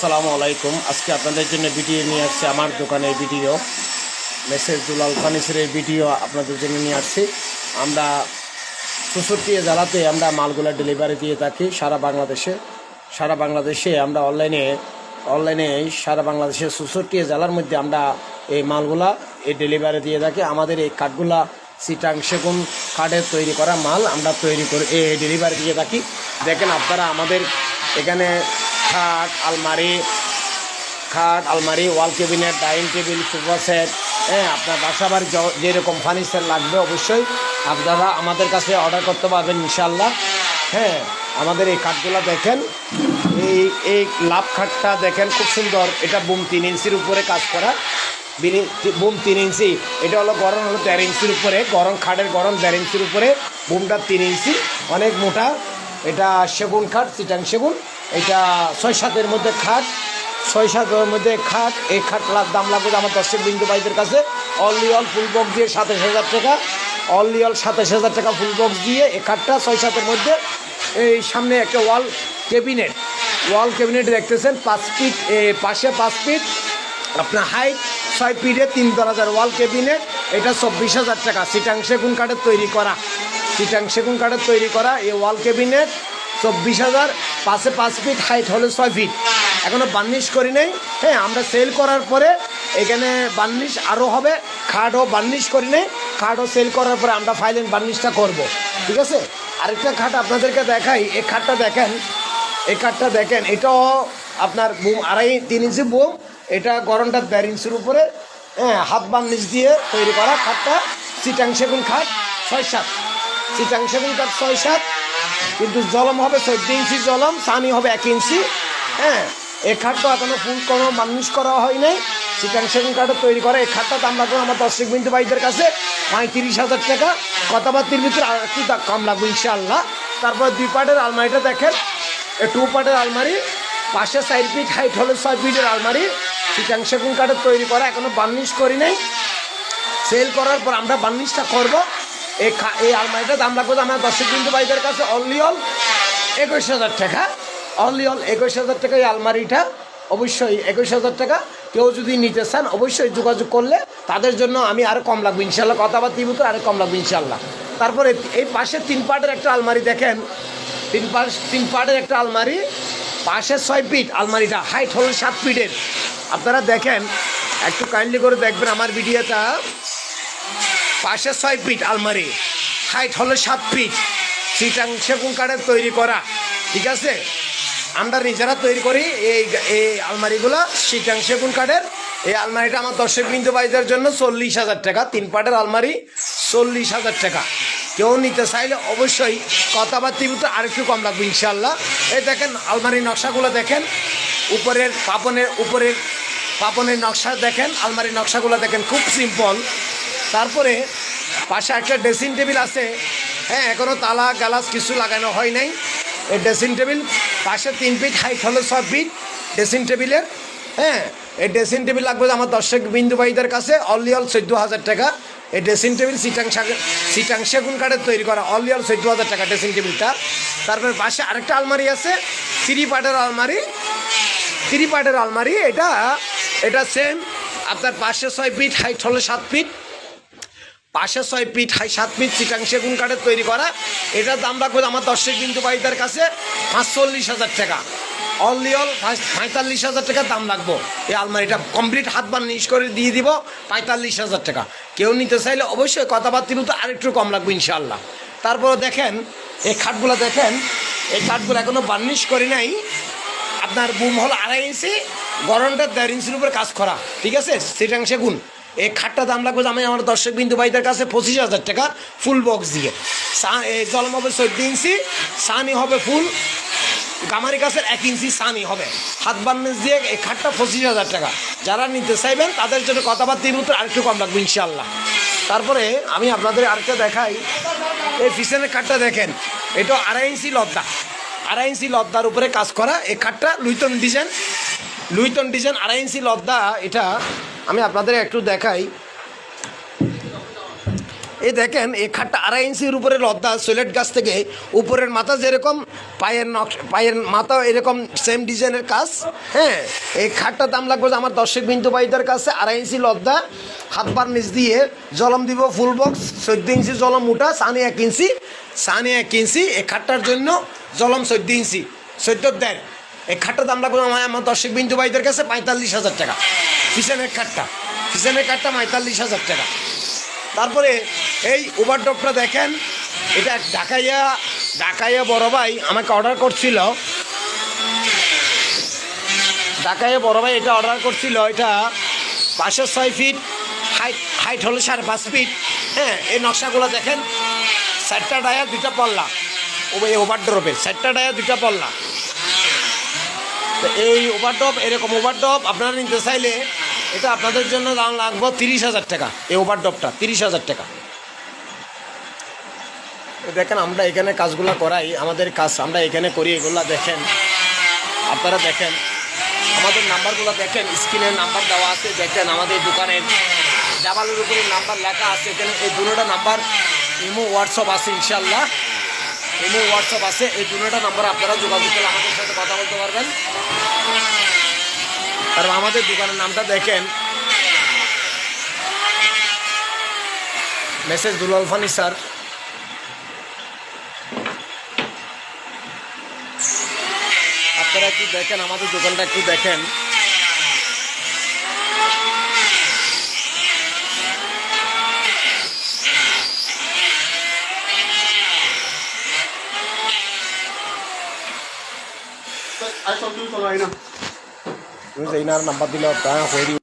আসসালামু আলাইকুম। আজকে আপনাদের জন্য ভিডিও নিয়ে আসছে, আমার দোকানের ভিডিও মেসেজ দুলাল ফার্নিচারের ভিডিও আপনাদের জন্য নিয়ে আসছি। আমরা চৌষট্টি জেলাতে আমরা মালগুলা ডেলিভারি দিয়ে থাকি সারা বাংলাদেশে। সারা বাংলাদেশে আমরা অনলাইনে অনলাইনে সারা বাংলাদেশের চৌষট্টি জেলার মধ্যে আমরা এই মালগুলা এই ডেলিভারি দিয়ে থাকি। আমাদের এই কাঠগুলা সিটাং সেগুন কাঠের তৈরি করা মাল আমরা তৈরি করে এই ডেলিভারি দিয়ে থাকি। দেখেন আপনারা আমাদের এখানে খাট, আলমারি খাট, আলমারি, wall cabinet, dining table, sofa set হ্যাঁ আপনার বাসা বাড়ি যেরকম ফার্নিচার লাগবে অবশ্যই আপনারা আমাদের কাছে অর্ডার করতে পারবেন ইনশাল্লাহ হ্যাঁ আমাদের এই কাঠগুলো দেখেন, এই এই লাভ খাটটা দেখেন খুব সুন্দর, এটা বুম তিন ইঞ্চির উপরে কাজ করা বুম তিন ইঞ্চি, এটা হলো গরম হলো দেড় ইঞ্চির উপরে, গরম খাটের গরম দেড় ইঞ্চির উপরে, বুমটা তিন ইঞ্চি, অনেক মোটা, এটা সেগুন খাট, চিটাং সেগুন এটা ছয় সাতের মধ্যে খাট ছয় সাতের মধ্যে খাট। এই খাট লাগ- দাম লাগবে আমার দর্শক বিন্দু ভাইদের কাছে। অনলি অল ফুল বক্স দিয়ে সাতাশ হাজার টাকা। অনলি অল সাতাশ হাজার টাকা ফুল বক্স দিয়ে এই খাটটা ছয় সাতের মধ্যে। এই সামনে একটা ওয়াল ক্যাবিনেট। ওয়াল ক্যাবিনেট দেখতেছেন পাঁচ ফিট এ, পাশে পাঁচ ফিট। আপনার হাইট ছয় ফিটে তিন দরজার ওয়াল ক্যাবিনেট। এটা চব্বিশ হাজার টাকা। সিটাং সেগুন কাঠের তৈরি করা। চিটাং সেগুন কাঠের তৈরি করা এই ওয়াল ক্যাবিনেট। চব্বিশ হাজার, পাশে পাঁচ ফিট হাইট হলে ছয় ফিট এখনও বার্নিশ করি নেই। হ্যাঁ আমরা সেল করার পরে এখানে বার্নিশ আরও হবে, খাটও বার্নিশ করি নেই। খাটও সেল করার পরে আমরা ফাইলেন বার্নিশটা করব। ঠিক আছে? আরেকটা খাট আপনাদেরকে দেখাই। এই খাটটা দেখেন, এই কাঠটা দেখেন, এটাও আপনার বুম, আড়াই, তিন ইঞ্চি বুম। এটা গরমটা দেড় ইঞ্চির উপরে। হ্যাঁ হাত বার্নিশ দিয়ে তৈরি করা খাটটা। চিটাং সেগুন খাট, ছয় সাত। সেগুন কাঠ ছয় সাত। কিন্তু জলম হবে চোদ্দ ইঞ্চি জলম, সানি হবে এক ইঞ্চি। হ্যাঁ এই খাটটা এখনও ফুল কোনো মানুষ করা হয় নাই। চিটাং সেগুন কাঠে তৈরি করে। এই খাটটা দাম লাগবে আমার দর্শক বিন্দু ভাইদের কাছে পঁয়ত্রিশ হাজার টাকা। কথাবার্তির ভিতরে আর একটু কম লাগবে, ইনশাআল্লাহ। তারপর দুই পার্টের আলমারিটা দেখেন। টু পার্টের আলমারি, পাশে চার ফিট হাইট হলে ছয় ফিটের আলমারি। চিটাং সেগুন কাঠের তৈরি করা, এখনও বার্নিশ করি নাই। সেল করার পর আমরা বার্নিশটা করব। এই এই আলমারিটা দাম লাগবে আমার দর্শক বিন্দু ভাইদের কাছে অনলি অল একুশ হাজার টাকা। অনলি অল একুশ হাজার টাকা এই আলমারিটা। অবশ্যই একুশ হাজার টাকা। কেউ যদি নিতে চান, অবশ্যই যোগাযোগ করলে তাদের জন্য আমি আরও কম লাগবে। ইনশাল্লাহ কথাবার্তি ভিতরে আরও কম লাগবে ইনশাল্লাহ তারপরে এই পাশে তিন পার্টের একটা আলমারি দেখেন। তিন পাশ, তিন পার্টের একটা আলমারি। পাশে ছয় ফিট আলমারিটা হাইট হলো সাত ফিটের। আপনারা দেখেন, একটু কাইন্ডলি করে দেখবেন আমার ভিডিওটা পাশে ছয় ফিট আলমারি হাইট হলো সাত ফিট। সিটাং সেগুন কাঠের তৈরি করা, ঠিক আছে? আমরা নিজেরা তৈরি করি এই এই আলমারিগুলো সিটাং সেগুন কাঠের। এই আলমারিটা আমার দর্শক বিন্দু বাইদের জন্য চল্লিশ হাজার টাকা, তিন পাটের আলমারি চল্লিশ হাজার টাকা। কেউ নিতে চাইলে অবশ্যই কথাবার্তি আরেকটু কম লাগবে ইনশাল্লাহ এই দেখেন, আলমারির নকশাগুলো দেখেন। উপরের পাপনের উপরের পাপনের নকশা দেখেন, আলমারির নকশাগুলো দেখেন, খুব সিম্পল তারপরে পাশে একটা ড্রেসিং টেবিল আছে। হ্যাঁ এখনও তালা গ্যালাস কিছু লাগানো হয় নাই। এই ড্রেসিং টেবিল পাশে তিন ফিট হাইট হলো ছয় ফিট ড্রেসিং টেবিলের। হ্যাঁ এই ড্রেসিং টেবিল লাগবে আমার দর্শক বিন্দু ভাইদের কাছে। অনলি অল চোদ্দ হাজার টাকা। এই ড্রেসিং টেবিল সিটাং সিটাং সেগুন কাঠের তৈরি করা। অনলি অল চোদ্দ হাজার টাকা ড্রেসিং টেবিলটা। তারপরে পাশে আরেকটা আলমারি আছে। থ্রি পার্টের আলমারি। থ্রি পার্টের আলমারি, এটা এটা সেম আপনার পাশে ছয় ফিট, হাইট হলো সাত ফিট। পাশে ছয় ফিট হাই সাত ফিট চিটাং সেগুন কাঠের তৈরি করা। এটার দাম রাখব আমার দর্শক বিন্দু ভাইদের কাছে পাঁচচল্লিশ হাজার টাকা। অনলি অল পঁয়তাল্লিশ হাজার টাকা দাম লাগবো এই আলমারিটা কমপ্লিট হাত বার্নিশ করে দিয়ে দিব, পঁয়তাল্লিশ হাজার টাকা। কেউ নিতে চাইলে অবশ্যই কথাবার্তি তো আরেকটু কম লাগবে ইনশাল্লাহ তারপরে দেখেন, এই খাটগুলো দেখেন, এই খাটগুলো এখনও বার্নিশ করি নাই। আপনার বুম হলো আড়াই ইঞ্চি গরমটা দেড় ইঞ্চির উপরে কাজ করা, ঠিক আছে? সিটাং সেগুন এই খাটটা দাম লাগবে আমি আমার দর্শক বিন্দু ভাইদের কাছে পঁচিশ হাজার টাকা ফুল বক্স দিয়ে। জলম হবে চোদ্দ ইঞ্চি, সানি হবে ফুল, গামারি গাছের এক ইঞ্চি সানি হবে। হাত বান্নেজ দিয়ে এই খাটটা পঁচিশ হাজার টাকা। যারা নিতে চাইবেন, তাদের জন্য কথাবার্তির মতো আরেকটু কম লাগবে ইনশাল্লাহ তারপরে আমি আপনাদের আরেকটা দেখাই। এই পিছনের খাটটা দেখেন, এটা আড়াই ইঞ্চি লদ্দা আড়াই ইঞ্চি লদ্দার উপরে কাজ করা এই খাটটা লুইতন ডিজাইন। লুইতন ডিজাইন আড়াই ইঞ্চি লদ্দা এটা আমি আপনাদের একটু দেখাই। এই দেখেন, এই খাটটা আড়াই ইঞ্চির উপরে লদ্দা সোলেট গাছ থেকে উপরের মাথা যেরকম, পায়ের নকশ পায়ের মাথা এরকম সেম ডিজাইনের কাজ। হ্যাঁ এই খাটটার দাম লাগবে আমার দর্শক বিন্দু বাইদের কাছে আড়াই ইঞ্চি লদ্দা হাত পার নিচ দিয়ে জলম দিব ফুল বক্স চোদ্দ ইঞ্চি জলম মোটা, সানি এক ইঞ্চি, সানি এক ইঞ্চি, এই খাটটার জন্য জলম চোদ্দ ইঞ্চি। চোদ্দ দেড় এই খাটটা দাম লাগবে আমার দর্শক বিন্দু বাইদের কাছে পঁয়তাল্লিশ হাজার টাকা। কিচেনের খাটটা কিচেনের খাটটা পঁয়তাল্লিশ হাজার টাকা। তারপরে এই ওভার ওভারডপটা দেখেন, এটা ঢাকাইয়া ঢাকাইয়া বড় ভাই আমাকে অর্ডার করছিল। ঢাকাইয়া বড় ভাই এটা অর্ডার করছিল, এটা পাঁচশো ছয় ফিট হাইট হাইট হলো সাড়ে পাঁচ ফিট হ্যাঁ এই নকশাগুলো দেখেন, চারটা ডায়া দুটা পল্লা। ও এই ওভারড্রপের চারটা ডায়া দুটা পল্লা। তো এই ওভারডপ এরকম ওভারডপ আপনারা নিতে চাইলে এটা আপনাদের জন্য দাম লাগবে তিরিশ হাজার টাকা, এই ওভারডপটা তিরিশ হাজার টাকা। দেখেন, আমরা এখানে কাজগুলো করাই, আমাদের কাজ আমরা এখানে করি, এগুলা দেখেন, আপনারা দেখেন, আমাদের নাম্বারগুলো দেখেন স্ক্রিনের নাম্বার দেওয়া আছে, দেখেন আমাদের দোকানের জাবালের উপরে নাম্বার লেখা আছে, এখানে এই দুটোটা নাম্বার, ইমো, হোয়াটসঅ্যাপ আছে ইনশাল্লাহ ইমো হোয়াটসঅ্যাপ আছে, এই দুটোটা নাম্বার আপনারা যোগাযোগ করে আমাদের সাথে কথা বলতে পারবেন। কারণ আমাদের দোকানের নামটা দেখেন। মেসেজ দুলাল ফার্নিচার আপনারা একটু দেখেন, আমাদের দোকানটা একটু দেখেন। আর সব তুমি চলো না তুমি এই নাম্বার দিলে হয়ে